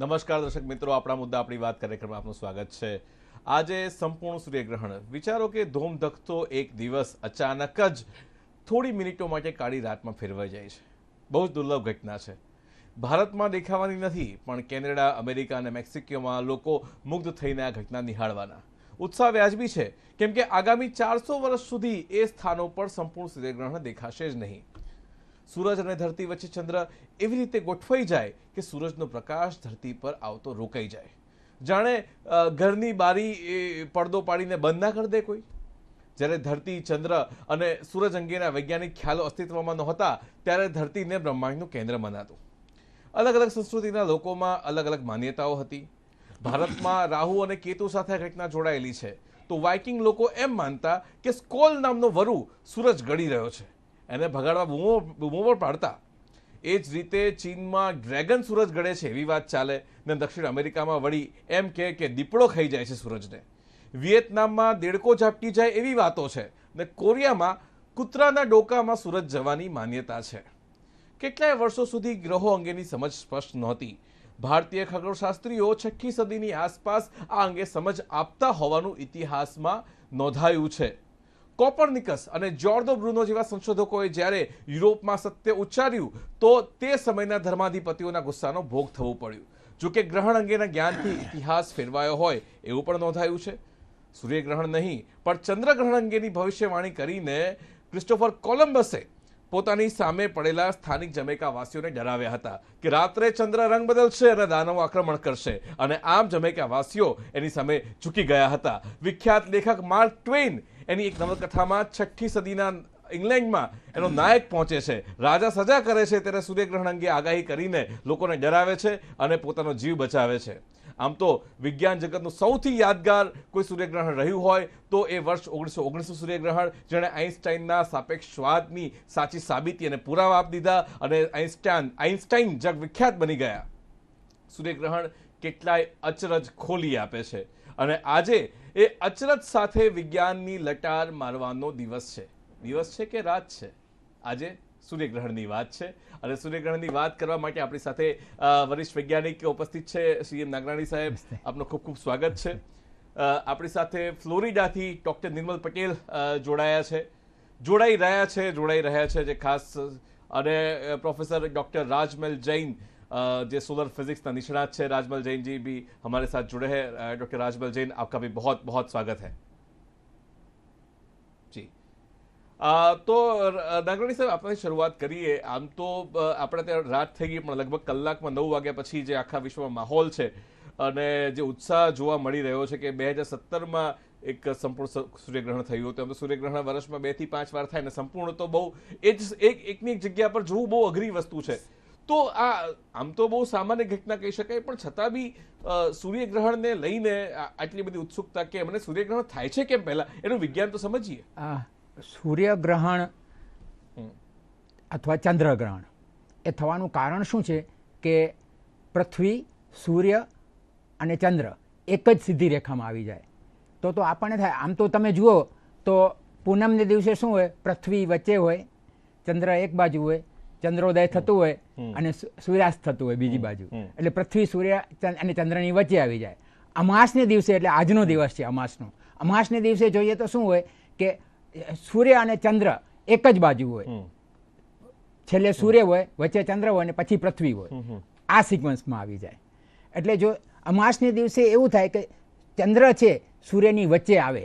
નમસ્કાર દર્શક મિત્રો, આપણા મુદ્દા, આપણી વાત કાર્યક્રમમાં આપનું સ્વાગત છે. આજે સંપૂર્ણ સૂર્યગ્રહણ. વિચારો કે ધૂમધખતો એક દિવસ અચાનક જ થોડી મિનિટો માટે કાળી રાતમાં ફેરવાઈ જાય છે. બહુ જ દુર્લભ ઘટના છે. ભારતમાં દેખાવાની નથી, પણ કેનેડા, અમેરિકા અને મેક્સિકોમાં લોકો મુગ્ધ થઈને આ ઘટના નિહાળવાના. ઉત્સાહ વ્યાજબી છે. કેમ કે આગામી ચારસો વર્ષ સુધી એ સ્થાનો પર સંપૂર્ણ સૂર્યગ્રહણ દેખાશે જ નહીં. સૂરજ અને ધરતી વચ્ચે ચંદ્ર એવી રીતે ગોઠવાઈ જાય કે સૂરજનો પ્રકાશ ધરતી પર આવતો રોકાઈ જાય. જાણે ઘરની બારી પડદો પાડીને બંધ ના કરી દે કોઈ? જ્યારે ધરતી, ચંદ્ર અને સૂરજ અંગેના વૈજ્ઞાનિક ખ્યાલો અસ્તિત્વમાં નહોતા, ત્યારે ધરતીને બ્રહ્માંડનું કેન્દ્ર મનાતું. અલગ અલગ સંસ્કૃતિના લોકોમાં અલગ અલગ માન્યતાઓ હતી. ભારતમાં રાહુ અને કેતુ સાથે ઘટના જોડાયેલી છે. તો વાઇકિંગ લોકો એમ માનતા કે સ્કોલ નામનો વરુ સૂરજ ગળી રહ્યો છે. એને ભગાડવા બૂમો બૂમો પણ પાડતા. એ જ રીતે ચીનમાં ડ્રેગન સૂરજ ગળે છે એવી વાત ચાલે ને દક્ષિણ અમેરિકામાં વળી એમ કહે કે દીપડો ખાઈ જાય છે સૂરજને. વિયેતનામમાં દેડકો ઝાપટી જાય એવી વાતો છે ને કોરિયામાં કૂતરાના ડોકામાં સૂરજ જવાની માન્યતા છે. કેટલાય વર્ષો સુધી ગ્રહો અંગેની સમજ સ્પષ્ટ નહોતી. ભારતીય ખગોળશાસ્ત્રીઓ છઠ્ઠી સદીની આસપાસ આ અંગે સમજ આપતા હોવાનું ઇતિહાસમાં નોંધાયું છે. કોપરનિકસ અને જોર્દો બ્રુનો જેવા સંશોધકોએ જ્યારે યુરોપમાં સત્ય ઉચ્ચાર્યું, તો તે સમયના ધર્માધિપતિઓના ગુસ્સાનો ભોગ થવું પડ્યું. જો કે ગ્રહણ અંગેના જ્ઞાનથી ઇતિહાસ ફેરવાયો હોય, એવું પણ નોંધાયું છે. સૂર્યગ્રહણ નહીં, પણ ચંદ્રગ્રહણ અંગેની ભવિષ્યવાણી કરીને ક્રિસ્ટોફર કોલમ્બસે પોતાની સામે પડેલા સ્થાનિક જમૈકાવાસીઓને ડરાવ્યા હતા કે રાત્રે ચંદ્ર રંગ બદલશે અને દાનવો આક્રમણ કરશે. અને આમ જમૈકાવાસીઓ એની સામે ઝૂકી ગયા હતા. વિખ્યાત લેખક માર્ક ટ્વેઇન એની એક નવલકથામાં છઠ્ઠી સદીના ઇંગ્લેન્ડમાં એનો નાયક પહોંચે છે. રાજા સજા કરે છે ત્યારે સૂર્યગ્રહણ અંગે આગાહી કરીને લોકોને ડરાવે છે અને પોતાનો જીવ બચાવે છે. આમ તો વિજ્ઞાન જગતનું સૌથી યાદગાર કોઈ સૂર્યગ્રહણ રહ્યું હોય તો એ વર્ષ ઓગણીસો ઓગણીસો સૂર્યગ્રહણ, જેણે આઇન્સ્ટાઇનના સાપેક્ષવાદની સાચી સાબિતી અને પુરાવા આપી દીધા અને આઇન્સ્ટાઇન આઇન્સ્ટાઇન જગવિખ્યાત બની ગયા. સૂર્યગ્રહણ કેટલાય અચરજ ખોલી આપે છે. અને આજે એ અચરત સાથે વિજ્ઞાનની લટાર મારવાનો દિવસ છે. દિવસ છે કે રાત છે? આજે સૂર્યગ્રહણની વાત છે. અને સૂર્યગ્રહણની વાત કરવા માટે આપણી સાથે વરિષ્ઠ વૈજ્ઞાનિક ઉપસ્થિત છે શ્રી એમ નાગરાણી સાહેબ. આપનું ખૂબ ખૂબ સ્વાગત છે. આપણી સાથે ફ્લોરિડાથી ડૉક્ટર નિર્મલ પટેલ જોડાયા છે. જોડાઈ રહ્યા છે જોડાઈ રહ્યા છે જે ખાસ અને પ્રોફેસર ડૉક્ટર રાજમલ જૈન जैन अ, जो सोलर फिजिक्स का निष्णात है राजमल जैन जी भी हमारे साथ जुड़े हैं अ, डॉक्टर राजमल जैन आपका भी बहुत बहुत स्वागत है જી અ, તો અ, નાગરાણી સાહેબ આપણે શરૂઆત કરીએ આમ તો અ, આપણે ત્યાં રાત થઈ ગઈ પણ લગભગ કલાકમાં નવ વાગ્યા પછી જે આખા વિશ્વમાં માહોલ છે અને જે ઉત્સાહ જોવા મળી રહ્યો છે કે બે હજાર સત્તરમાં એક સંપૂર્ણ સ- સૂર્યગ્રહણ થયું હતું આમ તો સૂર્યગ્રહણ વર્ષમાં બે થી પાંચ વાર થાય ને સંપૂર્ણ તો બહુ એ જ એક એકની એક જગ્યા પર જોવું બહુ અઘરી વસ્તુ છે તો આ આમ તો બહુ સામાન્ય ઘટના કહી શકાય પણ છતાં બી સૂર્યગ્રહણને લઈને આટલી બધી ઉત્સુકતા કેમ અને સૂર્યગ્રહણ થાય છે કેમ પહેલા? એનું વિજ્ઞાન તો સમજીએ. આ સૂર્યગ્રહણ અથવા ચંદ્રગ્રહણ એ થવાનું કારણ શું છે કે પૃથ્વી સૂર્ય અને ચંદ્ર એક જ સીધી રેખામાં આવી જાય. તો તો આપણને થાય. આમ તો તમે જુઓ તો પૂનમને દિવસે શું હોય? પૃથ્વી વચ્ચે હોય ચંદ્ર એક બાજુ હોય ચંદ્રોદય થતું હોય અને સૂર્યાસ્ત થતું હોય બીજી બાજુ. એટલે પૃથ્વી સૂર્ય અને ચંદ્રની વચ્ચે આવી જાય. અમાસને દિવસે એટલે આજનો દિવસ છે અમાસનો અમાસને દિવસે જોઈએ તો શું હોય કે સૂર્ય અને ચંદ્ર એક જ બાજુ હોય. છેલ્લે સૂર્ય હોય વચ્ચે ચંદ્ર હોય અને પછી પૃથ્વી હોય. આ સિક્વન્સમાં આવી જાય. એટલે જો અમાસને દિવસે એવું થાય કે ચંદ્ર છે સૂર્યની વચ્ચે આવે.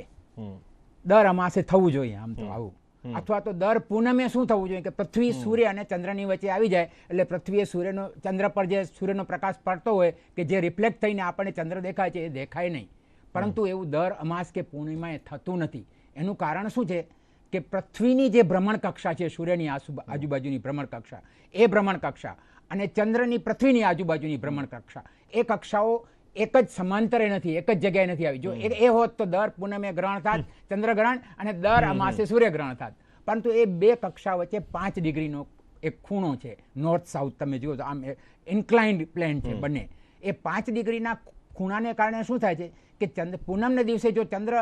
દર અમાસે થવું જોઈએ આમ તો આવું. અથવા તો દર પૂનમે શું થવું જોઈએ? કે પૃથ્વી સૂર્ય અને ચંદ્રની વચ્ચે આવી જાય એટલે પૃથ્વીએ સૂર્યનો ચંદ્ર પર જે સૂર્યનો પ્રકાશ પડતો હોય કે જે રિફ્લેક્ટ થઈને આપણને ચંદ્ર દેખાય છે એ દેખાય નહીં. પરંતુ એવું દર અમાસ કે પૂર્ણિમાએ થતું નથી. એનું કારણ શું છે? કે પૃથ્વીની જે ભ્રમણ કક્ષા છે સૂર્યની આજુબાજુની ભ્રમણ કક્ષા એ ભ્રમણ કક્ષા અને ચંદ્રની પૃથ્વીની આજુબાજુની ભ્રમણ કક્ષા એ કક્ષાઓ એક જ સમાંતરે નથી એક જ જગ્યાએ નથી આવી. જો એ હોત તો દર પૂનમે ગ્રહણ થાત ચંદ્રગ્રહણ અને દર અમાસે સૂર્યગ્રહણ થાત. પરંતુ એ બે કક્ષા વચ્ચે પાંચ ડિગ્રીનો એક ખૂણો છે નોર્થ સાઉથ તમે જુઓ તો આમ ઇન્ક્લાઇન્ડ પ્લેન છે બંને. એ પાંચ ડિગ્રીના ખૂણાને કારણે શું થાય છે કે ચંદ્ર પૂનમને દિવસે જો ચંદ્ર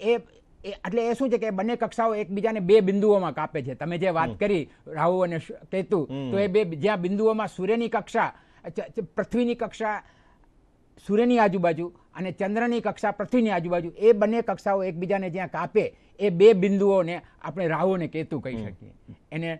એ એટલે એ શું છે કે બંને કક્ષાઓ એકબીજાને બે બિંદુઓમાં કાપે છે. તમે જે વાત કરી રાહુ અને કેતુ તો એ બે જ્યાં બિંદુઓમાં સૂર્યની કક્ષા પૃથ્વીની કક્ષા સૂર્યની આજુબાજુ અને ચંદ્રની કક્ષા પૃથ્વીની આજુબાજુ એ બંને કક્ષાઓ એકબીજાને જ્યાં કાપે એ બે બિંદુઓને આપણે રાહુ અને કેતુ કહી શકીએ. એને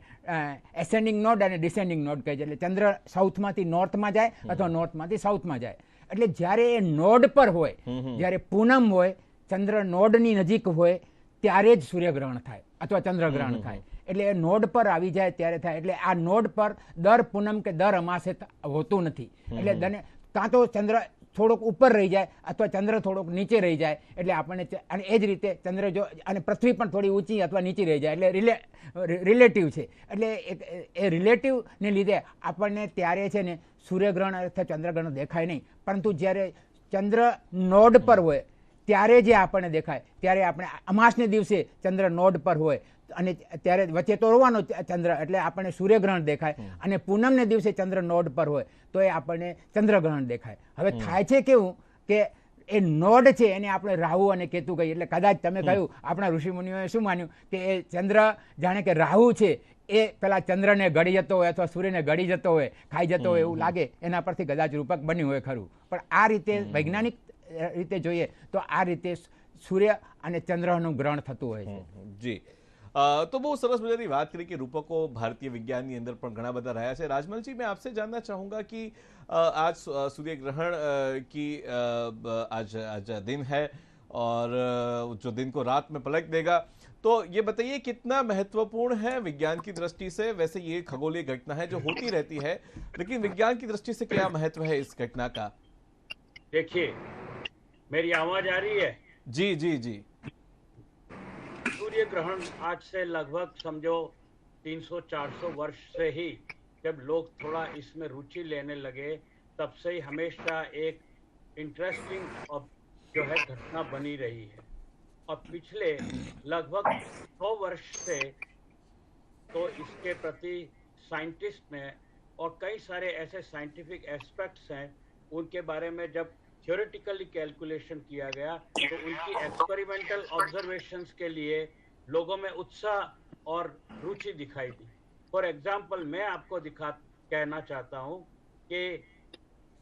એસેન્ડિંગ નોડ અને ડિસેન્ડિંગ નોડ કહે છે. એટલે ચંદ્ર સાઉથમાંથી નોર્થમાં જાય અથવા નોર્થમાંથી સાઉથમાં જાય. એટલે જ્યારે એ નોડ પર હોય જ્યારે પૂનમ હોય ચંદ્ર નોડની નજીક હોય ત્યારે જ સૂર્યગ્રહણ થાય અથવા ચંદ્રગ્રહણ થાય. એટલે એ નોડ પર આવી જાય ત્યારે થાય. એટલે આ નોડ પર દર પૂનમ કે દર અમાસે હોતું નથી. એટલે કાં તો ચંદ્ર થોડોક ઉપર રહી જાય અથવા ચંદ્ર થોડોક નીચે રહી જાય. એટલે આપણને અને એ જ રીતે ચંદ્ર જો અને પૃથ્વી પણ થોડી ઊંચી અથવા નીચી રહી જાય. એટલે રિલે રિલેટિવ છે. એટલે એ રિલેટિવને લીધે આપણને ત્યારે છે ને સૂર્યગ્રહણ અથવા ચંદ્રગ્રહણ દેખાય નહીં. પરંતુ જ્યારે ચંદ્ર નોડ પર હોય, ત્યારે જે આપણને દેખાય, ત્યારે આપણે અમાસને દિવસે ચંદ્ર નોડ પર હોય. અને ત્યારે વચ્ચે તો રોવાનો ચંદ્ર એટલે આપણને સૂર્યગ્રહણ દેખાય અને પૂનમને દિવસે ચંદ્ર નોડ પર હોય તો એ આપણને ચંદ્રગ્રહણ દેખાય. હવે થાય છે કેવું કે એ નોડ છે એને આપણે રાહુ અને કેતુ કહીએ. એટલે કદાચ તમે કહ્યું આપણા ઋષિમુનિઓએ શું માન્યું? કે એ ચંદ્ર જાણે કે રાહુ છે એ પેલા ચંદ્રને ગળી જતો હોય અથવા સૂર્યને ગળી જતો હોય ખાઈ જતો હોય એવું લાગે એના પરથી કદાચ રૂપક બન્યું હોય ખરું. પણ આ રીતે વૈજ્ઞાનિક રીતે જોઈએ તો આ રીતે સૂર્ય અને ચંદ્રનું ગ્રહણ થતું હોય છે. જી. તો બહુ સરસ बात करें कि કે भारतीय विज्ञान की अंदर घना बदा रहा है। राजमल जी मैं आपसे जानना ચાહુંગા कि आज सूर्य ग्रहण की आज आज दिन है और जो दिन को रात में पलट देगा। तो ये बताइए कितना महत्वपूर्ण है विज्ञान की दृष्टि से? वैसे ये खगोलीय घटना है जो होती रहती है लेकिन विज्ञान की दृष्टि से क्या महत्व है इस घटना का? देखिए मेरी आवाज़ आ रही है? जी जी जी। सूर्य ग्रहण आज से लगभग, समझो 300-400 वर्ष से ही जब लोग थोड़ा इसमें रुचि लेने लगे, तब से ही हमेशा एक इंटरेस्टिंग जो है घटना बनी रही है। और पिछले लगभग सौ वर्ष से तो इसके प्रति साइंटिस्ट ने और कई सारे ऐसे साइंटिफिक एस्पेक्ट्स हैं, उनके बारे में जब थियोरेटिकली कैलकुलेशन किया गया तो उनकी एक्सपेरिमेंटल ऑब्जर्वेशंस के लिए लोगों में उत्साह और रुचि दिखाई दी। फॉर एग्ज़ाम्पल मैं आपको दिखा, कहना चाहता हूँ कि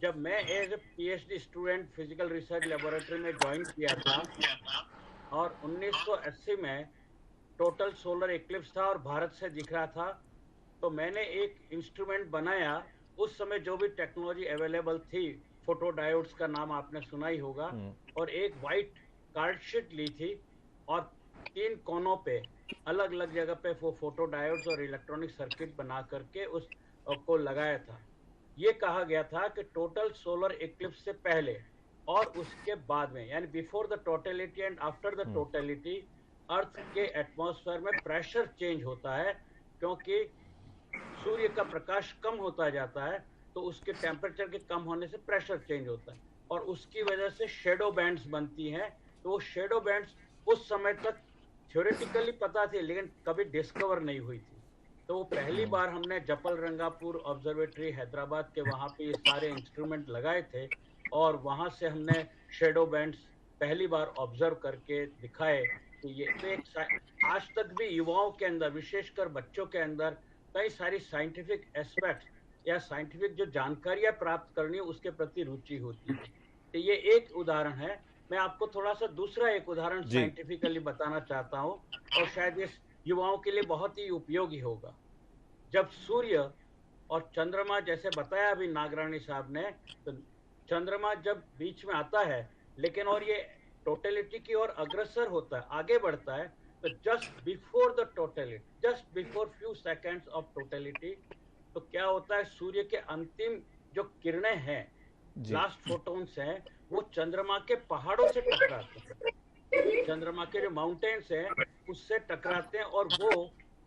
जब मैं as a PhD student physical research laboratory में ज्वाइन किया था, और 1980 में टोटल सोलर इक्लिप्स था और भारत से दिख रहा था तो मैंने एक इंस्ट्रूमेंट बनाया। उस समय जो भी टेक्नोलॉजी अवेलेबल थी फ़ोटो डायोड्स का नाम आपने सुना ही होगा। और एक वाइट कार्ड शीट ली थी और तीन कोनों पे अलग अलग जगह पे वो फ़ोटो डायोड्स और इलेक्ट्रॉनिक सर्किट बना करके उस को लगाया था। ये कहा गया था कि टोटल सोलर इक्लिप्स से पहले और उसके बाद में यानी before the totality and after the totality earth के एटमॉस्फेयर में प्रेशर चेंज होता है क्योंकि सूर्य का प्रकाश कम होता जाता है तो उसके टेम्परेचर के कम होने से प्रेशर चेंज होता है। और उसकी वजह से शेडो बैंड्स बनती हैं। तो वो शेडो बैंड्स उस समय तक थ्योरेटिकली पता थी लेकिन कभी डिस्कवर नहीं हुई थी। तो वो पहली बार हमने जपल रंगापुर ऑब्जर्वेटरी हैदराबाद के वहाँ पे ये सारे इंस्ट्रूमेंट लगाए थे और वहाँ से हमने शेडो बैंड्स पहली बार ऑब्ज़र्व करके दिखाए। तो ये तो एक आज तक भी युवाओं के अंदर विशेषकर बच्चों के अंदर कई सारी साइंटिफिक एस्पेक्ट या साइंटिफिक जो जानकारियाँ प्राप्त करनी है उसके प्रति रुचि होती है। तो ये एक उदाहरण है। मैं आपको थोड़ा सा दूसरा एक उदाहरण साइंटिफिकली बताना चाहता हूँ और शायद ये युवाओं के लिए बहुत ही उपयोगी होगा। जब सूर्य और चंद्रमा जैसे बताया अभी नागरानी साहब ने तो चंद्रमा जब बीच में आता है लेकिन और ये टोटलिटी की ओर अग्रसर होता है आगे बढ़ता है तो just before the totality just before few seconds of totality तो क्या होता है सूर्य के अंतिम जो किरणें हैं लास्ट फोटोन्स हैं वो चंद्रमा के पहाड़ों से टकराते हैं। चंद्रमा के जो माउंटेन्स हैं उससे टकराते हैं और वो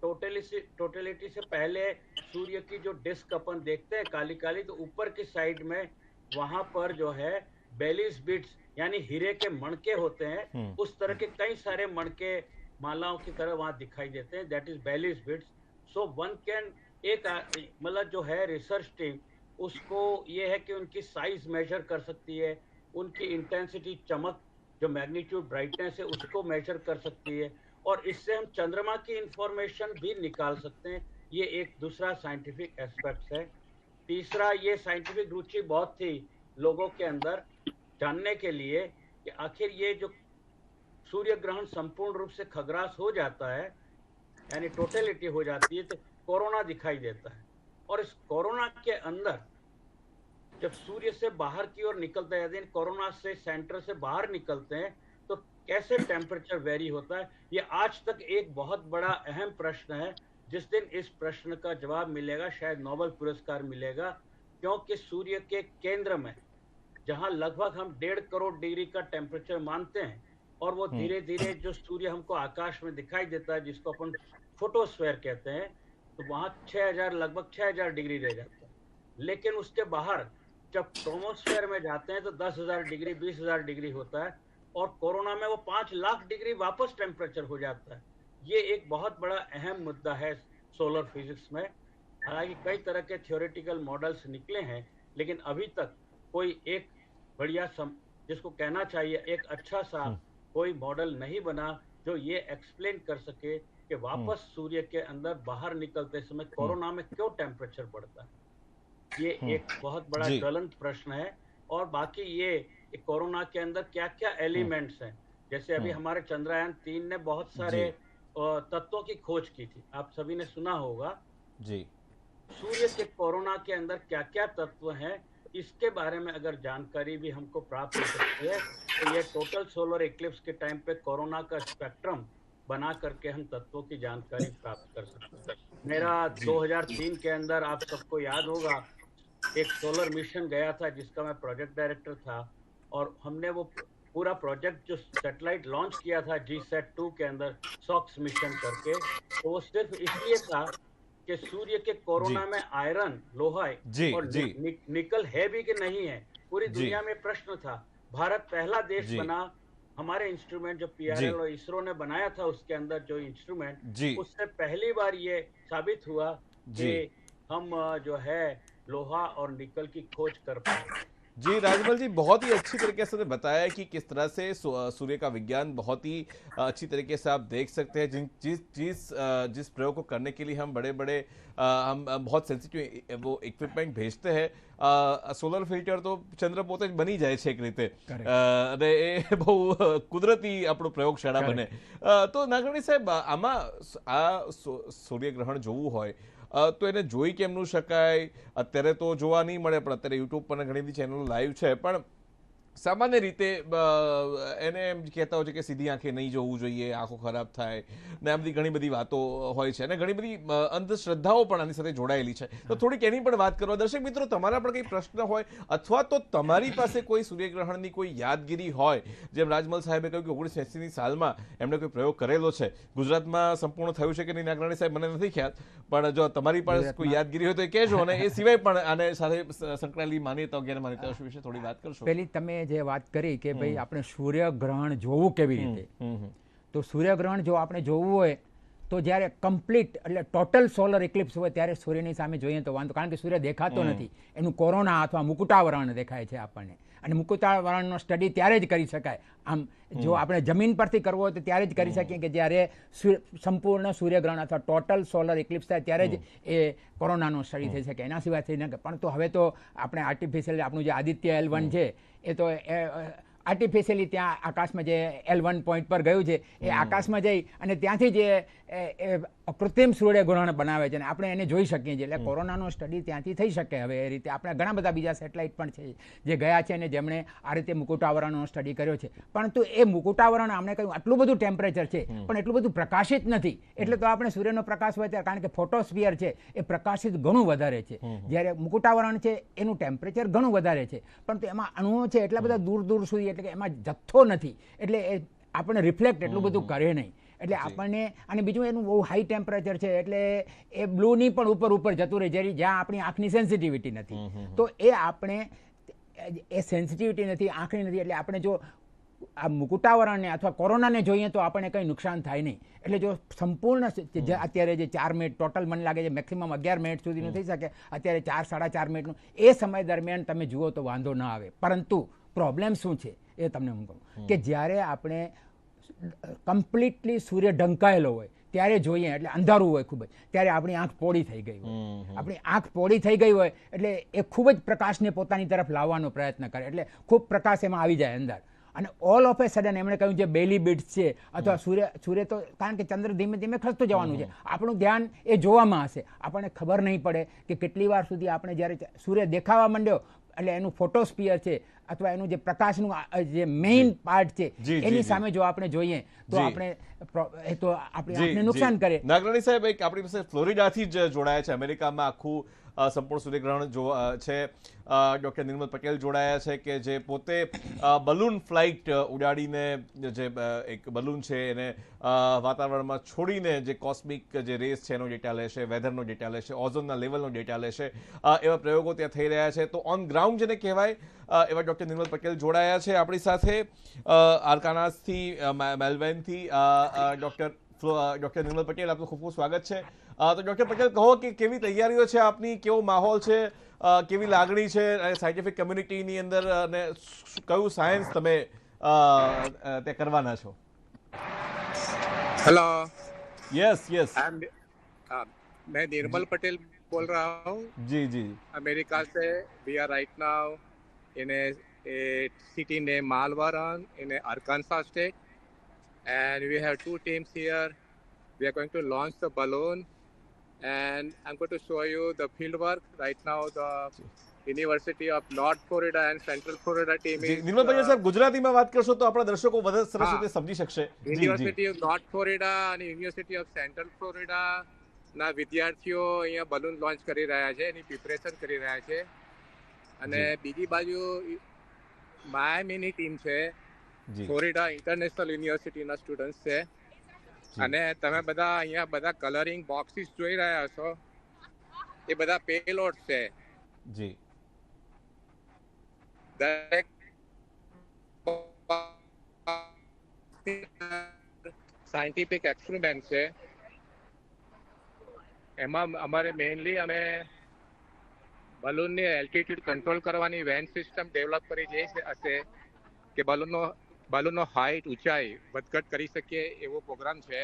टोटलिटी टोटलिटी से पहले सूर्य की जो डिस्क अपन देखते हैं काली काली तो ऊपर की साइड में वहाँ पर जो है बेलीज बिट्स यानी हीरे के मणके होते हैं हम्म। उस तरह के कई सारे मणके मालाओं की तरह वहाँ दिखाई देते हैं that is Baily's beads so one can एक मतलब जो है रिसर्च टीम उसको ये है कि उनकी साइज़ मेजर कर सकती है, उनकी इंटेंसिटी चमक, जो मैग्नीट्यूड ब्राइटनेस है, उसको मेजर कर सकती है। और इससे हम चंद्रमा की इंफॉर्मेशन भी निकाल सकते हैं। ये एक दूसरा साइंटिफिक एस्पेक्ट है। तीसरा, ये साइंटिफिक रुचि बहुत थी लोगों के अंदर जानने के लिए कि आखिर ये जो सूर्य ग्रहण संपूर्ण रूप से खगरास हो जाता है, यानी टोटलिटी हो जाती है तो कोरोना दिखाई देता है। और इस कोरोना के अंदर जब सूर्य से बाहर की ओर निकलते हैं यदि कोरोना से सेंटर से बाहर निकलते हैं तो कैसे टेम्परेचर वेरी होता है? ये आज तक एक बहुत बड़ा अहम प्रश्न है। जिस दिन इस प्रश्न का जवाब मिलेगा शायद नोबेल पुरस्कार मिलेगा क्योंकि सूर्य के केंद्र में जहाँ लगभग हम डेढ़ करोड़ डिग्री का टेम्परेचर मानते हैं और वो धीरे धीरे जो सूर्य हमको आकाश में दिखाई देता है जिसको अपन फोटोस्फेयर कहते हैं तो वहाँ 6000 लगभग 6000 डिग्री रह जाता है। लेकिन उसके बाहर जब क्रोमोस्फेयर में जाते हैं तो 10000 डिग्री 20000 डिग्री होता है और कोरोना में वो पाँच लाख डिग्री वापस टेम्परेचर हो जाता है। ये एक बहुत बड़ा अहम मुद्दा है सोलर फिजिक्स में। हालाँकि कई तरह के थियोरेटिकल मॉडल्स निकले हैं लेकिन अभी तक कोई एक बढ़िया सम, जिसको कहना चाहिए एक अच्छा सा कोई मॉडल नहीं बना जो ये एक्सप्लेन कर सके कि वापस सूर्य के अंदर बाहर निकलते समय कोरोना में क्यों टेम्परेचर बढ़ता है? ये एक बहुत बड़ा जी। ज्वलंत प्रश्न है और बाकी ये कोरोना के अंदर क्या क्या एलिमेंट्स हैं? जैसे अभी हमारे चंद्रयान तीन ने बहुत सारे तत्वों की खोज की थी। आप सभी ने सुना होगा। જી सूर्य के कोरोना के अंदर क्या क्या तत्व हैं? इसके बारे में अगर जानकारी भी हमको प्राप्त हो सकती है तो ये टोटल सोलर इक्लिप्स के टाइम पे कोरोना का स्पेक्ट्रम बना करके हम तत्वों की जानकारी प्राप्त कर सकते हैं। मेरा 2003 के अंदर आप सबको याद होगा एक सोलर मिशन गया था जिसका मैं प्रोजेक्ट डायरेक्टर था और हमने वो पूरा प्रोजेक्ट जो सैटेलाइट लॉन्च किया था जी सेट टू के अंदर सॉक्स मिशन करके तो वो सिर्फ़ इसलिए था कि सूर्य के कोरोना में आयरन लोहा जी, और जी। नि, नि, निकल है भी कि नहीं है पूरी दुनिया में प्रश्न था। भारत पहला देश बना हमारे इंस्ट्रूमेंट जो। पीआरएल और इसरो ने बनाया था उसके अंदर जो इंस्ट्रूमेंट उससे पहली बार ये साबित हुआ कि हम जो है लोहा और निकल की खोज कर पाए। जी राजमल जी बहुत ही अच्छी तरीके से बताया कि किस तरह से सू- सूर्य का विज्ञान बहुत ही अच्छी तरीके से आप देख सकते हैं जिन जिस जिस अ, जिस प्रयोग को करने के लिए हम बड़े बड़े अ, हम अ, बहुत સેન્સિટિવ वो ઇક્વિપમેન્ટ ભેજતે હે સોલર ફિલ્ટર તો ચંદ્ર પોતે જ બની જાય છે એક રીતે Correct. અ, અને એ બહુ કુદરતી આપણું પ્રયોગશાળા બને અ, તો નાગરણી સાહેબ આમાં આ સૂ- સૂર્યગ્રહણ જોવું હોય અ, તો એને જોઈ કેમનું શકાય? અત્યારે તો જોવા નહીં મળે, પણ અત્યારે યુટ્યુબ પર ઘણી બધી ચેનલો લાઈવ છે. પણ સામાન્ય રીતે એને એમ કહેતા હોય છે કે સીધી આંખે નહીં જોવું જોઈએ આંખો ખરાબ થાય ને આ બધી ઘણી બધી વાતો હોય છે અને ઘણી બધી અંધશ્રદ્ધાઓ પણ આની સાથે જોડાયેલી છે. તો થોડીક એની પણ વાત કરવા દર્શક મિત્રો તમારા પણ કંઈ પ્રશ્ન હોય અથવા તો તમારી પાસે કોઈ સૂર્યગ્રહણની કોઈ યાદગીરી હોય જેમ રાજમલ સાહેબે કહ્યું કે ઓગણીસો એંસીની સાલમાં એમણે કોઈ પ્રયોગ કરેલો છે. ગુજરાતમાં સંપૂર્ણ થયું છે કે નહીં નાગરાણી સાહેબ મને નથી ખ્યાલ પણ જો તમારી પાસે કોઈ યાદગીરી હોય તો એ કહેજો અને એ સિવાય પણ આને સાથે સંકળાયેલી માન્યતાઓ વિશે થોડી વાત કરશો. પહેલી તમે જે વાત કરી કે ભાઈ આપણે સૂર્યગ્રહણ જોવું કેવી રીતે? તો સૂર્યગ્રહણ જો આપણે જોવું હોય તો જ્યારે કમ્પ્લીટ એટલે ટોટલ સોલર ઇક્લિપ્સ હોય ત્યારે સૂર્યની સામે જોઈએ તો વાંધો કારણ કે સૂર્ય દેખાતો નથી. એનું કોરોના અથવા મુકુટાવરણ દેખાય છે આપણને. અને મુકુતાવરણનો સ્ટડી ત્યારે જ કરી શકાય. આમ જો આપણે જમીન પરથી કરવો હોય તો ત્યારે જ કરી શકીએ કે જ્યારે સંપૂર્ણ સૂર્યગ્રહણ અથવા ટોટલ સોલર ઇક્લિપ્સ થાય ત્યારે જ એ કોરોનાનો સ્ટડી થઈ શકે. એના સિવાય થઈ ન પણ તો હવે તો આપણે આર્ટિફિશિયલ આપણું જે આદિત્ય એલ વન છે એ તો આર્ટિફિશિયલી ત્યાં આકાશમાં જે એલ વન પોઈન્ટ પર ગયું છે એ આકાશમાં જઈ અને ત્યાંથી જે એ, સૂર્ય ગ્રહણ બનાવે છે અને આપણે એને જોઈ શકીએ છીએ. એટલે કોરોનાનો સ્ટડી ત્યાંથી થઈ શકે હવે એ રીતે. આપણે ઘણા બધા બીજા સેટેલાઇટ પણ છે જે ગયા છે અને જેમણે આ રીતે મુકુટાવરણનો સ્ટડી કર્યો છે. પરંતુ એ મુકુટાવરણ આપણે કહ્યું આટલું બધું ટેમ્પરેચર છે પણ એટલું બધું પ્રકાશિત નથી. એટલે તો આપણે સૂર્યનો પ્રકાશ હોય ત્યારે કારણ કે ફોટોસ્ફિયર છે એ પ્રકાશિત ઘણું વધારે છે. જ્યારે મુકુટાવરણ છે એનું ટેમ્પરેચર ઘણું વધારે છે. પરંતુ એમાં અણુઓ છે એટલા બધા દૂર દૂર સુધી એટલે કે એમાં જથ્થો નથી. એટલે એ આપણે રિફ્લેક્ટ એટલું બધું કરે નહીં. એટલે આપણને અને બીજું એનું બહુ હાઈ ટેમ્પરેચર છે એટલે એ બ્લુની પણ ઉપર ઉપર જતું રહે જેની જ્યાં આપણી આંખની સેન્સિટિવિટી નથી. તો એ આપણે એ સેન્સિટિવિટી નથી આંખની નથી એટલે આપણે જો આ મુકુટાવરણને અથવા કોરોનાને જોઈએ તો આપણને કંઈ નુકસાન થાય નહીં. એટલે જો સંપૂર્ણ અત્યારે જે ચાર મિનિટ ટોટલ મને લાગે છે મેક્સિમમ અગિયાર મિનિટ સુધીનું થઈ શકે અત્યારે ચાર સાડા ચાર મિનિટનું એ સમય દરમિયાન તમે જુઓ તો વાંધો ન આવે. પરંતુ પ્રોબ્લેમ શું છે એ તમને હું કહું. કે જ્યારે આપણે કમ્પ્લીટલી સૂર્ય ઢંકાયેલો હોય ત્યારે જોઈએ એટલે અંધારું હોય ખૂબ જ. ત્યારે આપણી આંખ પોળી થઈ ગઈ હોય. આપણી આંખ પોળી થઈ ગઈ હોય એટલે એ ખૂબ જ પ્રકાશને પોતાની તરફ લાવવાનો પ્રયત્ન કરે. એટલે ખૂબ પ્રકાશ એમાં આવી જાય અંદર. અને ઓલ ઓફ એ સડન એમણે કહ્યું જે બેલી બીટ્સ છે અથવા સૂર્ય સૂર્ય તો કારણ કે ચંદ્ર ધીમે ધીમે ખસતું જવાનું છે. આપણું ધ્યાન એ જોવામાં હશે. આપણને ખબર નહીં પડે કે કેટલી વાર સુધી આપણે જ્યારે સૂર્ય દેખાવા માંડ્યો એટલે એનું ફોટોસ્પિયર છે અથવા એનું જે પ્રકાશનું જે મેઇન પાર્ટ છે એની સામે જો આપણે જોઈએ તો આપણે એ તો આપણી નુકસાન કરે. નાગરાણી સાહેબ એક આપણી પાસે ફ્લોરિડાથી જ જોડાયા છે અમેરિકામાં આખું સંપૂર્ણ સૂર્યગ્રહણ જો છે. ડૉક્ટર નિર્મલ પટેલ જોડાયા છે કે જે પોતે બલૂન ફ્લાઇટ ઉડાડીને જે એક બલૂન છે એને વાતાવરણમાં છોડીને જે કોસ્મિક જે રેસ છે એનો ડેટા લેશે વેધરનો ડેટા લેશે ઓઝોનના લેવલનો ડેટા લેશે એવા પ્રયોગો ત્યાં થઈ રહ્યા છે. તો ઓન ગ્રાઉન્ડ જેને કહેવાય એવા ડોક્ટર નિર્મલ પટેલ જોડાયા છે આપણી સાથે અ, આરકાનાસથી અ, મે- મેલબર્નથી અ, અ, ડોક્ટર ફ્લો- અ, ડોક્ટર નિર્મલ પટેલ આપનું ખૂબ ખૂબ સ્વાગત છે અ, તો ડોક્ટર પટેલ કહો કે કેવી તૈયારીઓ છે આપની કેવો માહોલ છે અ, કેવી લાગણી છે અને સાયન્ટિફિક કમ્યુનિટીની અંદર અને શું- કયું સાયન્સ તમે અ, અ, તે કરવાના છો hello yes yes I am मैं निर्मल पटेल बोल रहा हूँ જી જી अमेरिका से we are right now in a, a city named Malvaran in Arkansas state. And we have two teams here. We are going to launch the balloon. And I'm going to show you the field work. Right now, the university of north Florida and central Florida team Nirmalbhai uh, સાહેબ ગુજરાતીમાં વાત કરશો તો આપણા દર્શકો વધારે સરસ રીતે સમજી શકશે યુનિવર્સિટી ઓફ નોર્થ ફ્લોરિડા અને યુનિવર્સિટી ઓફ સેન્ટ્રલ ફ્લોરિડા ના વિદ્યાર્થીઓ અહીંયા બલૂન લોન્ચ કરી રહ્યા છે એની પ્રિપરેશન કરી રહ્યા છે અને બીજી બાજુ માયામીની ટીમ છે. ફોરિડા ફ્લોરિડા ઇન્ટરનેશનલ યુનિવર્સિટીના સ્ટુડન્ટ્સ છે. અને તમે બધા અહીંયા બધા કલરિંગ બોક્સીસ જોઈ રહ્યા છો. એ બધા પેલોડ છે. જી. દરેક સાયન્ટિફિક એક્સપેરિમેન્ટ છે. એમાં અમારે મેઇનલી અમે બલૂનની એલ્ટિટ્યુડ કંટ્રોલ કરવાની વેન સિસ્ટમ ડેવલપ કરી જે હશે કે બલૂનનો બલૂનનો હાઇટ ઊંચાઈ વધઘટ કરી શકીએ એવો પ્રોગ્રામ છે,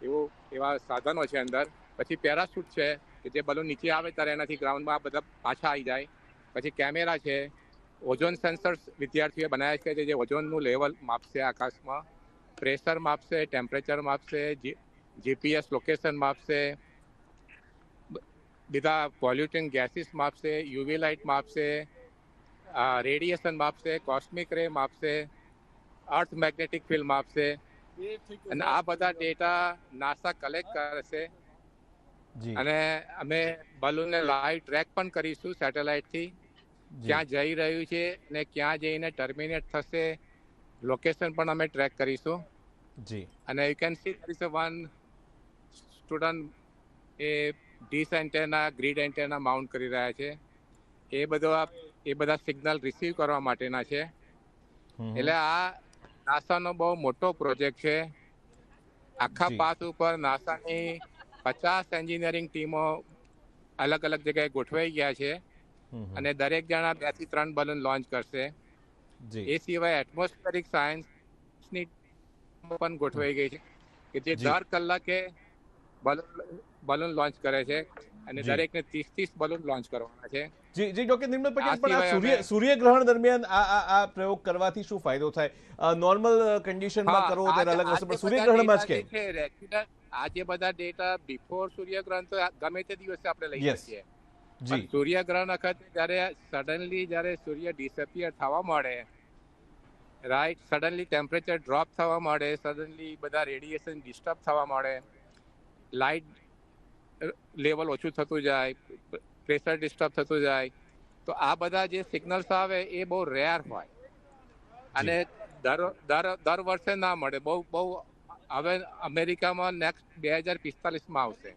એવું, એવા સાધનો છે અંદર. પછી પેરાશૂટ છે કે જે બલૂન નીચે આવે ત્યારે એનાથી ગ્રાઉન્ડમાં બધા પાછા આવી જાય. પછી કેમેરા છે ઓઝોન સેન્સર્સ વિદ્યાર્થીઓએ બનાવ્યા છે, જે ઓઝોનનું લેવલ માપશે આકાશમાં. પ્રેશર માપશે ટેમ્પરેચર માપશે જીપીએસ લોકેશન માપશે બીજા પોલ્યુટિંગ ગેસીસ માપશે યુવી લાઇટ માપશે રેડિયેશન માપશે કોસ્મિક રે માપશે અર્થ મેગ્નેટિક ફિલ્ડ માપશે અને આ બધા ડેટા નાસા કલેક્ટ કરશે અને અમે બલૂનને લાઈવ ટ્રેક પણ કરીશું સેટેલાઇટથી. ક્યાં જઈ રહ્યું છે ને ક્યાં જઈને ટર્મિનેટ થશે લોકેશન પણ અમે ટ્રેક કરીશું। જી। અને you can see one student a dish antenna grid antenna mount કરી રહ્યા છે. એ બધો એ બધા સિગ્નલ રિસીવ કરવા માટેના છે. એટલે આ નાસાનો બહુ મોટો પ્રોજેક્ટ છે. આખા. પાથ ઉપર નાસાની પચાસ એન્જિનિયરિંગ ટીમો અલગ અલગ જગ્યાએ ગોઠવાઈ ગયા છે. અને દરેક જણા બેથી ત્રણ બલૂન લોન્ચ કરશે. એ સિવાય એટમોસ્ફેરિક સાયન્સની પણ ગોઠવાઈ ગઈ છે કે જે. દર કલાકે બલૂન બલૂન લોન્ચ કરે છે અને. દરેકને ત્રીસ ત્રીસ બલૂન લોન્ચ કરવાના છે. જી જી ડોક્ટર નિર્મલ પટેલ પણ આ સૂર્ય સૂર્યગ્રહણ દરમિયાન આ આ આ પ્રયોગ કરવાથી શું ફાયદો થાય? નોર્મલ કન્ડિશનમાં કરો ત્યારે અલગ વસ્તુ પણ સૂર્યગ્રહણમાં જ કે. કેમ data જે છે, regular આ જે બધા ડેટા બિફોર સૂર્યગ્રહણ તો ગમે તે દિવસે આપણે લઈ Yes. શકીએ. જી. સૂર્યગ્રહણ વખત જ્યારે સડનલી જ્યારે સૂર્ય ડિસઅપિયર થવા મળે રાઈટ સડનલી ટેમ્પરેચર ડ્રોપ થવા મળે સડનલી બધા રેડિયેશન ડિસ્ટર્બ થવા મળે લાઇટ લેવલ ઓછું થતું જાય પ્રેશર ડિસ્ટર્બ થતું જાય તો આ બધા જે સિગ્નલ્સ આવે એ બહુ રેર હોય. અને દર દર દર વર્ષે ના મળે. બહુ બહુ હવે અમેરિકામાં નેક્સ્ટ બે હજાર પિસ્તાલીસમાં આવશે.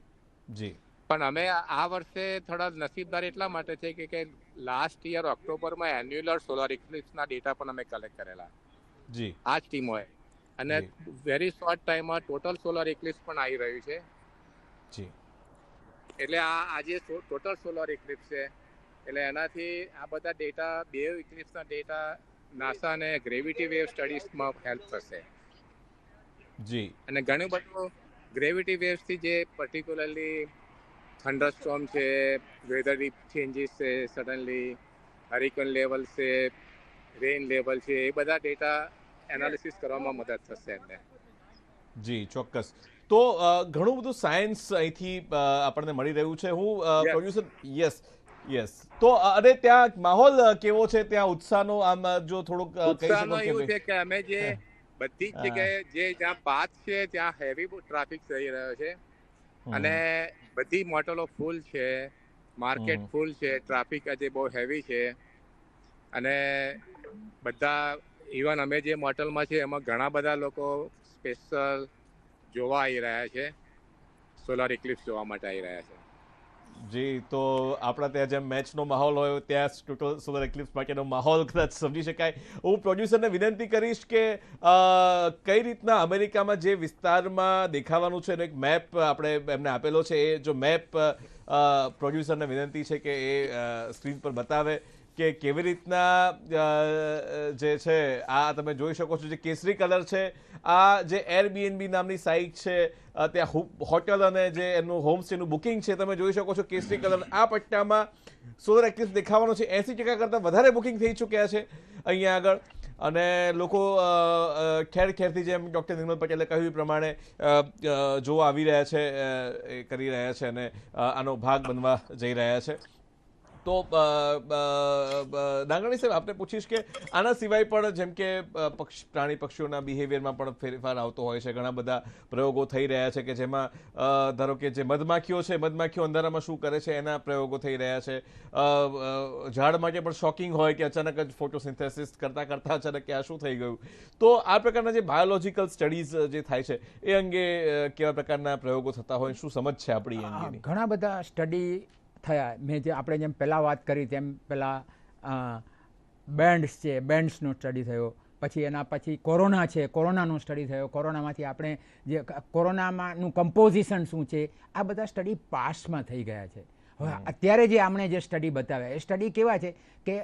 જી. પણ અમે આ વર્ષે થોડા નસીબદાર એટલા માટે છે કે કે લાસ્ટ યર ઓક્ટોબરમાં એન્યુલર સોલાર ઇક્લિપ્સના ડેટા પણ અમે કલેક્ટ કરેલા. જી. આ જ ટીમોએ અને વેરી શોર્ટ ટાઈમમાં ટોટલ સોલાર ઇક્લિપ્સ પણ આવી રહ્યું છે. જી. એટલે આ આજે ટોટલ સોલર ઇક્લિપ્સ છે એટલે એનાથી આ બધા ડેટા બે ઇક્લિપ્સના ડેટા નાસા અને ગ્રેવિટી વેવ સ્ટડીઝમાં હેલ્પ થશે. જી. અને ઘણું બધું ગ્રેવિટી વેવ્સથી જે પર્ટિક્યુલરલી થંડરસ્ટોમ છે વેધર ચેન્જીસ છે સડનલી હરિકન લેવલ છે રેન લેવલ છે એ બધા ડેટા એનાલિસિસ કરવામાં મદદ થશે એમને. જી ચોક્કસ. તો ઘણું બધું સાયન્સ અહીંથી આપણને મળી રહ્યું છે. હું પ્રોડ્યુસર યસ યસ તો અરે અને ત્યાં માહોલ કેવો છે? ત્યાં ઉત્સાહનો આમ જો થોડુંક કહી શકો કે એવું છે કે અમે જે બધી જ જગ્યાએ જે જ્યાં પાથ છે ત્યાં હેવી ટ્રાફિક થઈ રહ્યો છે. અને બધી મોટલો ફૂલ છે માર્કેટ ફૂલ છે ટ્રાફિક આજે બહુ હેવી છે. અને બધા ઇવન અમે જે મોટલમાં છે એમાં ઘણા બધા લોકો સ્પેશિયલ જોવા આવી રહ્યા છે. સોલાર ઇક્લિપ્સ જોવા માટે આવી રહ્યા છે. જી, તો આપણા ત્યાં જેમ મેચનો માહોલ હોય, ત્યાં ટોટલ સોલર એક્લિપ્સ માટેનો માહોલ કદાચ સમજી શકાય. હું પ્રોડ્યુસરને વિનંતી કરીશ કે કઈ રીતના અમેરિકામાં જે વિસ્તારમાં દેખાવાનું છે એનો એક મેપ આપણે એમને આપેલો છે, એ જો મેપ પ્રોડ્યુસરને વિનંતી છે કે એ સ્ક્રીન પર બતાવે. કે કેવી રીતના જે છે, આ તમે જોઈ શકો છો જે કેસરી કલર છે, આ જે એરબીએનબી નામની સાઇટ છે ત્યાં હોટલ અને જે એમનું હોમસ્ટેનું બુકિંગ છે, તમે જોઈ શકો છો કેસરી કલર. આ પટ્ટામાં સોલર એક્લિપ્સ દેખાવાનો છે. એસી ટકા કરતાં વધારે બુકિંગ થઈ ચૂક્યા છે અહીંયા આગળ. અને લોકો ઠેર ઠેરથી જેમ ડૉક્ટર નિર્મલ પટેલે કહ્યું પ્રમાણે જોવા આવી રહ્યા છે કરી રહ્યા છે અને આનો ભાગ બનવા જઈ રહ્યા છે. તો નાગરાણી સાહેબ, આપને પૂછીશ કે આના સિવાય પણ જેમ કે પક્ષ, પ્રાણી પક્ષીઓના બિહેવિયરમાં પણ ફેરફાર આવતો હોય છે, ઘણા બધા પ્રયોગો થઈ રહ્યા છે કે જેમાં ધારો કે જે મધમાખીઓ છે, મધમાખીઓ અંધારામાં શું કરે છે, એના પ્રયોગો થઈ રહ્યા છે. ઝાડ માટે પણ શોકિંગ હોય કે અચાનક જ ફોટોસિન્થેસિસ કરતાં કરતાં અચાનક કે આ શું થઈ ગયું? તો આ પ્રકારના જે બાયોલોજીકલ સ્ટડીઝ જે થાય છે, એ અંગે કેવા પ્રકારના પ્રયોગો થતા હોય, શું સમજ છે આપણી ઘણા બધા સ્ટડી થયા. મેં જે આપણે જેમ પહેલાં વાત કરી તેમ પહેલાં બેન્ડ્સ છે બેન્ડ્સનો સ્ટડી થયો. પછી એના પછી કોરોના છે કોરોનાનો સ્ટડી થયો. કોરોનામાંથી આપણે જે કોરોનામાંનું કમ્પોઝિશન શું છે આ બધા સ્ટડી પાસ્ટમાં થઈ ગયા છે. હવે અત્યારે જે આપણે જે સ્ટડી બતાવ્યા એ સ્ટડી કેવા છે કે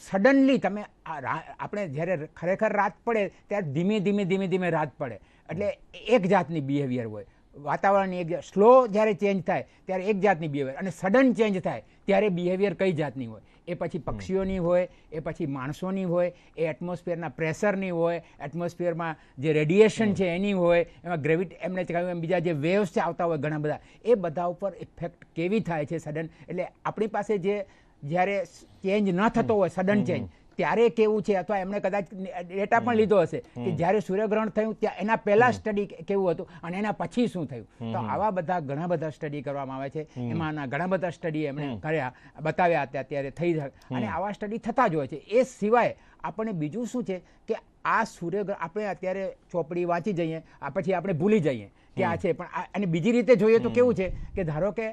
સડનલી તમે આ આપણે જ્યારે ખરેખર રાત પડે ત્યારે ધીમે ધીમે ધીમે ધીમે રાત પડે. એટલે એક જાતની બિહેવિયર હોય. વાતાવરણની એક સ્લો જ્યારે ચેન્જ થાય ત્યારે એક જાતની બિહેવિયર અને સડન ચેન્જ થાય ત્યારે બિહેવિયર કઈ જાતની હોય? એ પછી પક્ષીઓની હોય એ પછી માણસોની હોય એ એટમોસ્ફિયરના પ્રેશરની હોય એટમોસ્ફિયરમાં જે રેડિયેશન છે એની હોય એમાં ગ્રેવિટ એમને કહ્યું એમ બીજા જે વેવ્સ છે આવતા હોય ઘણા બધા એ બધા ઉપર ઇફેક્ટ કેવી થાય છે સડન એટલે આપણી પાસે જે જ્યારે ચેન્જ ન થતો હોય સડન ચેન્જ ત્યારે કેવું છે અથવા એમણે કદાચ ડેટા પણ લીધો હશે કે જ્યારે સૂર્યગ્રહણ થયું ત્યાં એના પહેલા સ્ટડી કેવું હતું અને એના પછી શું થયું? તો આવા બધા ઘણા બધા સ્ટડી કરવામાં આવે છે. એમાંના ઘણા બધા સ્ટડી એમણે કર્યા બતાવ્યા હતા ત્યારે થઈ જાય. અને આવા સ્ટડી થતા જ હોય છે. એ સિવાય આપણને બીજું શું છે કે આ સૂર્યગ્રહણ આપણે અત્યારે ચોપડી વાંચી જઈએ આ પછી આપણે ભૂલી જઈએ કે આ છે. પણ અને બીજી રીતે જોઈએ તો કેવું છે કે ધારો કે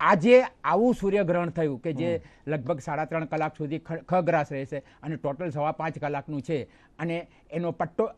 આજે આવું સૂર્યગ્રહણ થયું કે જે લગભગ સાડા ત્રણ કલાક સુધી ખ- ખગ્રાસ રહેશે અને ટોટલ સવા પાંચ કલાકનું છે. અને એનો પટ્ટો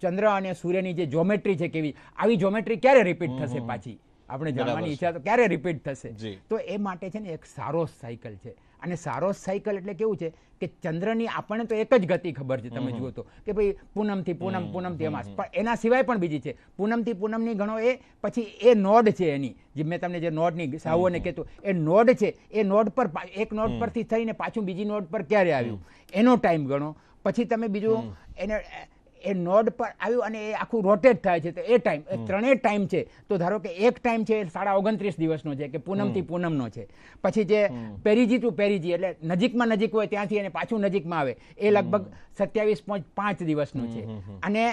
ચંદ્ર અને સૂર્યની જે જોમેટ્રી છે કેવી આવી જોમેટ્રી ક્યારે રિપીટ થશે પાછી? આપણે જાણવાની ઈચ્છા તો ક્યારે રિપીટ થશે? તો એ માટે છે ને એક સારો સાયકલ છે. અને સારો સાયકલ એટલે કેવું છે કે ચંદ્રની આપણને તો એક જ ગતિ ખબર છે તમે જુઓ તો કે ભાઈ પૂનમથી પૂનમ પૂનમથી અમાસ. પણ એના સિવાય પણ બીજી છે પૂનમથી પૂનમની ગણો એ પછી એ નોડ છે એની જે મેં તમને જે નોડની સાહુઓને કહેતું એ નોડ છે એ નોડ પર એક નોડ પરથી થઈને પાછું બીજી નોડ પર ક્યારે આવ્યું? એનો ટાઈમ ગણો. પછી તમે બીજું એને એ નોડ પર આવ્યું અને એ આખું રોટેટ થાય છે. તો એ ટાઈમ એ ત્રણેય ટાઈમ છે. તો ધારો કે એક ટાઈમ છે એ સાડા ઓગણત્રીસ દિવસનો છે કે પૂનમથી પૂનમનો છે. પછી જે પેરીજી ટુ પેરીજી એટલે નજીકમાં નજીક હોય ત્યાંથી એને પાછું નજીકમાં આવે એ લગભગ સત્યાવીસ પોઈન્ટ પાંચ દિવસનું છે. અને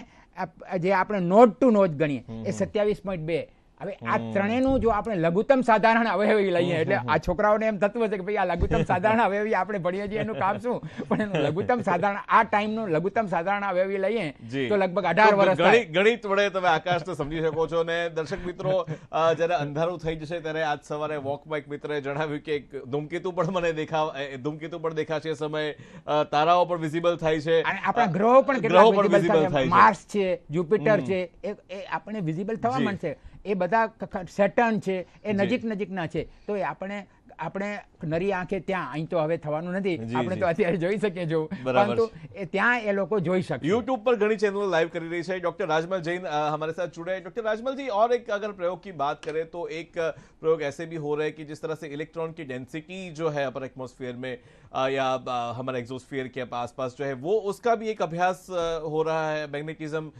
જે આપણે નોડ ટુ નોડ ગણીએ એ સત્યાવીસ પોઈન્ટ બે. હવે આ ત્રણેયનું જો આપણે લઘુત્તમ સાધારણ અવયવી લઈએ એટલે આ છોકરાઓને એમ થતું હશે કે ભાઈ આ લઘુત્તમ સાધારણ અવયવી આપણે ભણીએ છીએ એનું કામ શું? પણ એનું લઘુત્તમ સાધારણ આ ટાઈમનું લઘુત્તમ સાધારણ અવયવી લઈએ તો લગભગ અઢાર વર્ષ ગણિત વડે તમે આકાશને સમજી શકો છો અને દર્શક મિત્રો જ્યારે અંધારું થઈ જશે ત્યારે આજ સવારે વોકમાં એક મિત્રએ જણાવ્યું કે ધૂમકેતુ પણ મને દેખાવ ધૂમકેતુ પણ દેખાશે સમય તારાઓ પણ વિઝિબલ થાય છે. અને આપણા ગ્રહો પણ ગ્રહો પણ visible થાય છે. માર્સ છે. જુપિટર છે એ આપણે વિઝિબલ થવા માંડશે. એ બધા સેટર્ન છે એ નજીક નજીકના છે. તો એ આપણે આપણે નરી આંખે ત્યાં અહીં તો હવે થવાનું નથી જી, આપણે જી. તો અત્યારે જોઈ શકીએ જો બરાબર પરંતુ એ ત્યાં એ લોકો જોઈ શકશે यूट्यूब पर घनी चैनल लाइव कर रही है डॉक्टर राजमल जैन अ, हमारे साथ जुड़े हैं डॉक्टर राजमल जी और एक अगर प्रयोग की बात करें तो एक अ, प्रयोग ऐसे भी हो रहे हैं कि जिस तरह से इलेक्ट्रॉन की डेंसिटी जो है अपर एटमॉस्फेयर में अ, या अ, हमारे एग्जोस्फेयर के आसपास जो है वो उसका भी एक अभ्यास अ, हो रहा है मैग्नेटिज्म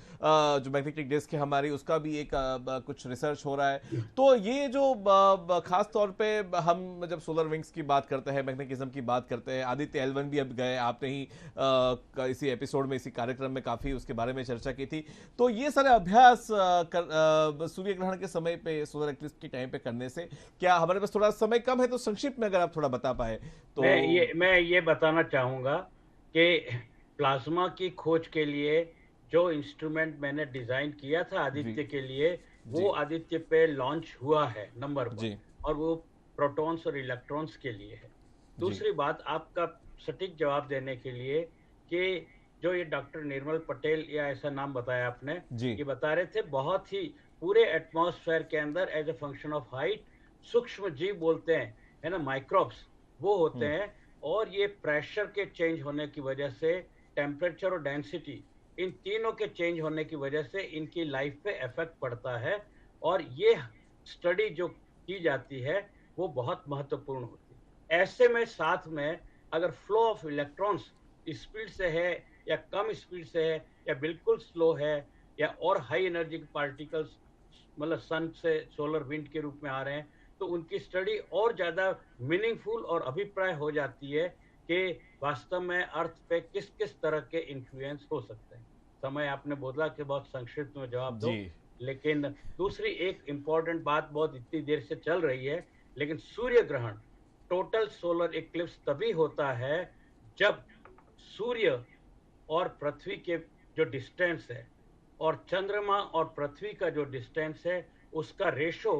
जो मैग्नेटिक डिस्क है हमारी उसका भी एक अ, ब- कुछ रिसर्च हो रहा है तो ये जो ब- ब- खास तौर पे हम जब सोलर विंग्स की बात करते हैं मैग्नेटिज्म की बात करते हैं आदित्य एलवन भी अब गए आपने ही क- इसी एपिसोड में इसी कार्यक्रम में काफ़ी उसके बारे में चर्चा की थी। तो ये सारे अभ्यास सूर्य ग्रहण के समय पे सोलर एक्लिप्स के टाइम पे करने से क्या हमारे पास थोड़ा समय कम है? तो संक्षिप्त में अगर आप थोड़ा बता पाए तो मैं ये मैं ये बताना चाहूँगा कि प्लाज्मा की खोज के लिए जो इंस्ट्रूमेंट मैंने डिज़ाइन किया था आदित्य के लिए वो आदित्य पे लॉन्च हुआ है नंबर वन और वो प्रोटॉन्स और इलेक्ट्रॉन्स के लिए है। दूसरी बात आपका सटीक जवाब देने के लिए कि जो ये डॉक्टर निर्मल पटेल या ऐसा नाम बताया आपने ये बता रहे थे बहुत ही पूरे एटमॉस्फेयर के अंदर as a function of height सूक्ष्म जीव बोलते हैं है ना माइक्रोब्स वो होते हम्म। हैं। और ये प्रेशर के चेंज होने की वजह से टेम्परेचर और डेंसिटी इन तीनों के चेंज होने की वजह से इनकी लाइफ पे इफ़ेक्ट पड़ता है। और ये स्टडी जो की जाती है वो बहुत महत्वपूर्ण होती है। ऐसे में साथ में अगर फ्लो ऑफ़ इलेक्ट्रॉन्स स्पीड से है या कम स्पीड से है या बिल्कुल स्लो है या और हाई एनर्जी पार्टिकल्स मतलब सन से सोलर विंड के रूप में आ रहे हैं तो उनकी स्टडी और ज़्यादा मीनिंगफुल और अभिप्राय हो जाती है कि वास्तव में अर्थ पे किस किस तरह के इन्फ्लुएंस हो सकते हैं। समय आपने बोला कि बहुत संक्षिप्त में जवाब दो लेकिन दूसरी एक इंपॉर्टेंट बात बहुत इतनी देर से चल रही है लेकिन सूर्य ग्रहण टोटल सोलर इक्लिप्स तभी होता है जब सूर्य और पृथ्वी के जो डिस्टेंस है और चंद्रमा और पृथ्वी का जो डिस्टेंस है उसका रेशो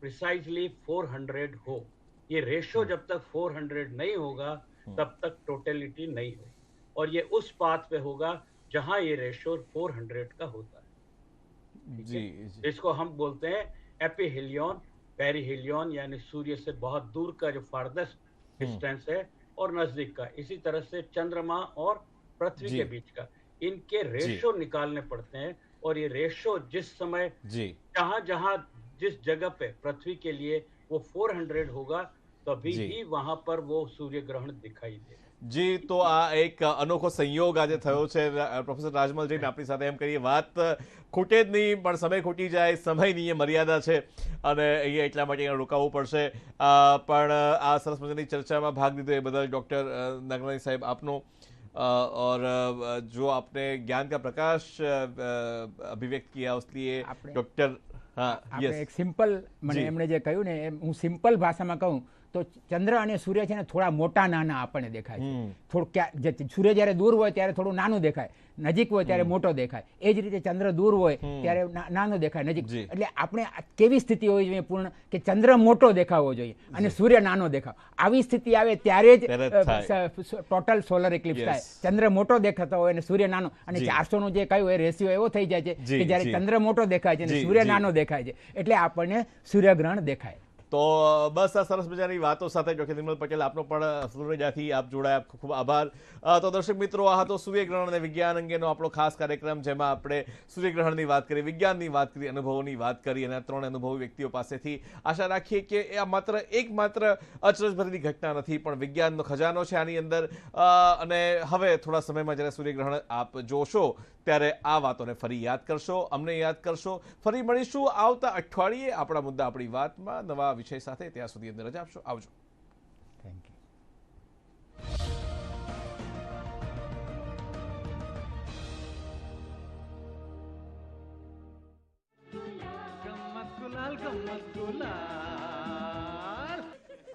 प्रिसाइजली 400 हो। ये रेशो जब तक 400 नहीं होगा तब तक टोटलिटी नहीं होगी। और ये उस पाथ पे होगा जहाँ ये रेशो 400 का होता है? जी जी। इसको हम बोलते हैं एपीहिलियन पेरीहिलियन यानी सूर्य से बहुत दूर का जो फारदेस्ट डिस्टेंस है और नज़दीक का इसी तरह से चंद्रमा और पृथ्वी के बीच का। इनके रेशो निकालने पड़ते हैं और ये रेशो जिस समय जहाँ जहाँ जिस जगह पे पृथ्वी के लिए वो 400 होगा तभी ही वहाँ पर वो सूर्य ग्रहण दिखाई देगा। જી તો આ એક અનોખો સંયોગ આજે થયો છે રા- પ્રોફેસર રાજમલજીને આપણી સાથે એમ કરીએ વાત ખૂટે જ નહીં પણ સમય ખૂટી જાય સમયની એ મર્યાદા છે અને અહીંયા એટલા માટે અહીંયા રોકાવવું પડશે અ, પણ આ સરસ મજાની ચર્ચામાં ભાગ લીધો એ બદલ ડૉક્ટર નાગરાણી સાહેબ આપનો अ, और अ, जो आपने ज्ञान का प्रकाश अ, अ, अभिव्यक्त किया उसके लिए આપણે- डॉक्टर हाँ આપણે यस એક સિમ્પલ મને જી. એમણે જે કહ્યું ને એમ હું સિમ્પલ ભાષામાં કહું તો ચંદ્ર અને સૂર્ય છે ને થોડા મોટા નાના આપણને દેખાય છે. થોડું સૂર્ય જ્યારે દૂર હોય ત્યારે થોડું નાનું દેખાય. નજીક હોય ત્યારે મોટો દેખાય. એ જ રીતે ચંદ્ર દૂર હોય ત્યારે નાનો દેખાય નજીક. એટલે આપણે કેવી સ્થિતિ હોવી જોઈએ પૂર્ણ? કે ચંદ્ર મોટો દેખાવો જોઈએ અને સૂર્ય નાનો દેખાવ. આવી સ્થિતિ આવે ત્યારે જ ટોટલ સોલર એક્લિપ્સ થાય. ચંદ્ર મોટો દેખાતો હોય અને સૂર્ય નાનો. અને. ચારસો નું જે કહ્યું એ રેશિયો એવો થઈ જાય છે કે જ્યારે ચંદ્ર મોટો દેખાય છે અને સૂર્ય નાનો દેખાય છે. એટલે આપણને સૂર્યગ્રહણ દેખાય. તો, બસ આ સરસ મજાની વાતો સાથે જોકે નિર્મલ પટેલ આપનો પણ ફ્લોરિડાથી આપ જોડાયા. ખૂબ આભાર. તો દર્શક મિત્રો, આ હતો સૂર્યગ્રહણ અને વિજ્ઞાન અંગેનો આપણો ખાસ કાર્યક્રમ, જેમાં આપણે સૂર્યગ્રહણની વાત કરી, વિજ્ઞાનની વાત કરી, અનુભવોની વાત કરી અને આ ત્રણ અનુભવી વ્યક્તિઓ પાસેથી આશા રાખીએ કે આ માત્ર એક માત્ર અચરજભરેલી ઘટના નથી, પણ વિજ્ઞાનનો ખજાનો છે આની અંદર. અને હવે થોડા સમયમાં જ્યારે સૂર્યગ્રહણ આપ જોશો ત્યારે આ વાતોને ફરી યાદ કરશો અમને યાદ કરશો. ફરી મળીશું આવતા અઠવાડિયે આપણા મુદ્દા આપણી વાતમાં. નવા વિષય સાથે ત્યાં સુધી અંદર રજા આપશો. આવજો. થેન્ક યુ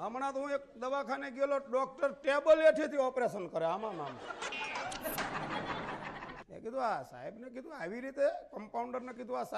હમણાં તો હું એક દવાખાને ગયેલો ડોક્ટર ટેબલ એઠેથી ઓપરેશન કરે આમાં આમ કીધું આ સાહેબને કીધું આવી રીતે કમ્પાઉન્ડરને કીધું આ સાહેબ